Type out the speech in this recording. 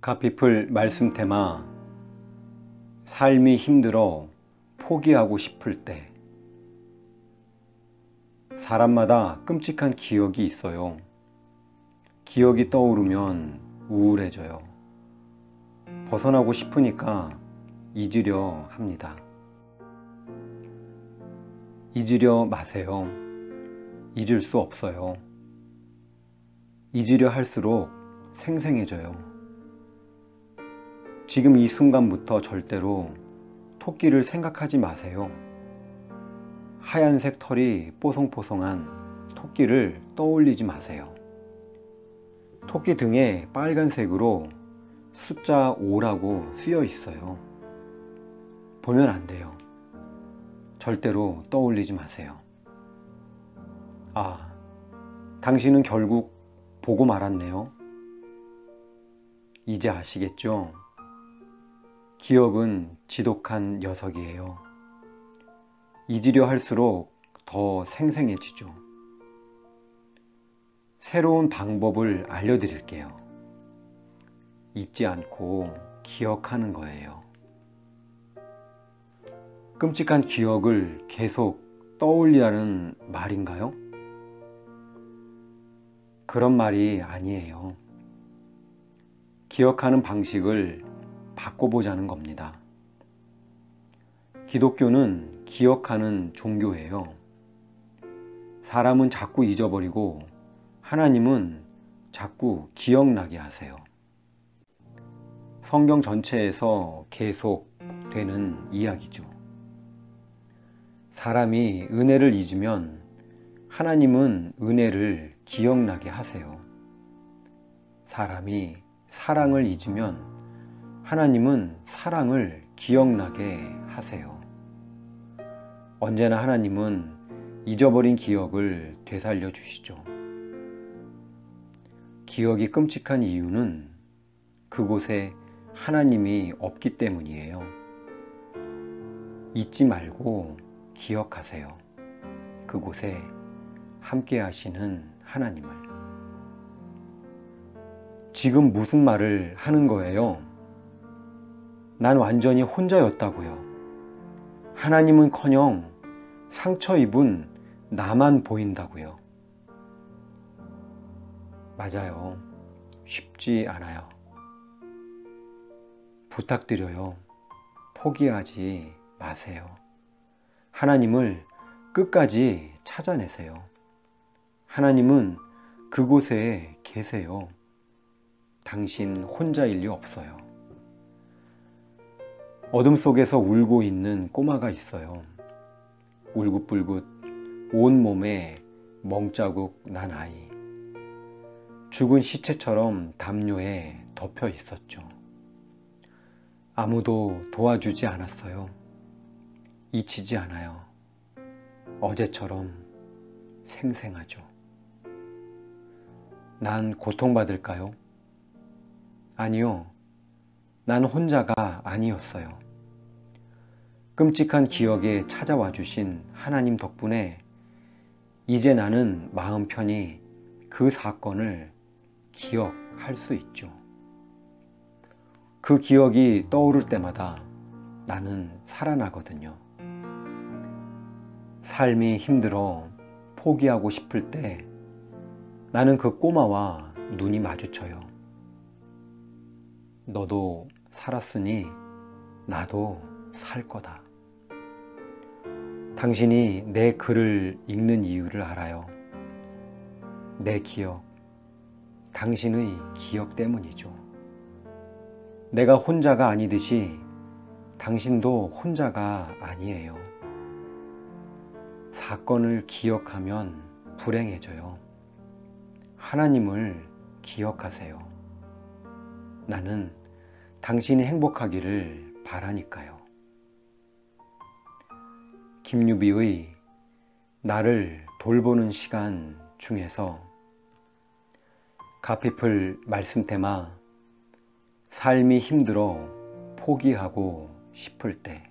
가피플 말씀 테마 삶이 힘들어 포기하고 싶을 때 사람마다 끔찍한 기억이 있어요. 기억이 떠오르면 우울해져요. 벗어나고 싶으니까 잊으려 합니다. 잊으려 마세요. 잊을 수 없어요. 잊으려 할수록 생생해져요. 지금 이 순간부터 절대로 토끼를 생각하지 마세요. 하얀색 털이 뽀송뽀송한 토끼를 떠올리지 마세요. 토끼 등에 빨간색으로 숫자 5라고 쓰여 있어요. 보면 안 돼요. 절대로 떠올리지 마세요. 아, 당신은 결국 보고 말았네요. 이제 아시겠죠? 기억은 지독한 녀석이에요. 잊으려 할수록 더 생생해지죠. 새로운 방법을 알려드릴게요. 잊지 않고 기억하는 거예요. 끔찍한 기억을 계속 떠올리라는 말인가요? 그런 말이 아니에요. 기억하는 방식을 바꿔보자는 겁니다. 기독교는 기억하는 종교예요. 사람은 자꾸 잊어버리고 하나님은 자꾸 기억나게 하세요. 성경 전체에서 계속 되는 이야기죠. 사람이 은혜를 잊으면 하나님은 은혜를 기억나게 하세요. 사람이 사랑을 잊으면 하나님은 사랑을 기억나게 하세요. 언제나 하나님은 잊어버린 기억을 되살려 주시죠. 기억이 끔찍한 이유는 그곳에 하나님이 없기 때문이에요. 잊지 말고 기억하세요. 그곳에 함께 하시는 하나님을. 지금 무슨 말을 하는 거예요? 난 완전히 혼자였다고요. 하나님은 커녕 상처 입은 나만 보인다고요. 맞아요. 쉽지 않아요. 부탁드려요. 포기하지 마세요. 하나님을 끝까지 찾아내세요. 하나님은 그곳에 계세요. 당신 혼자일 리 없어요. 어둠 속에서 울고 있는 꼬마가 있어요. 울긋불긋 온몸에 멍자국 난 아이. 죽은 시체처럼 담요에 덮여 있었죠. 아무도 도와주지 않았어요. 잊히지 않아요. 어제처럼 생생하죠. 난 고통받을까요? 아니요. 난 혼자가 아니었어요. 끔찍한 기억에 찾아와 주신 하나님 덕분에 이제 나는 마음 편히 그 사건을 기억할 수 있죠. 그 기억이 떠오를 때마다 나는 살아나거든요. 삶이 힘들어 포기하고 싶을 때 나는 그 꼬마와 눈이 마주쳐요. 너도 살았으니 나도 살 거다. 당신이 내 글을 읽는 이유를 알아요. 내 기억, 당신의 기억 때문이죠. 내가 혼자가 아니듯이 당신도 혼자가 아니에요. 사건을 기억하면 불행해져요. 하나님을 기억하세요. 나는 당신이 행복하기를 바라니까요. 김유비의 나를 돌보는 시간 중에서 가피플 말씀 테마 삶이 힘들어 포기하고 싶을 때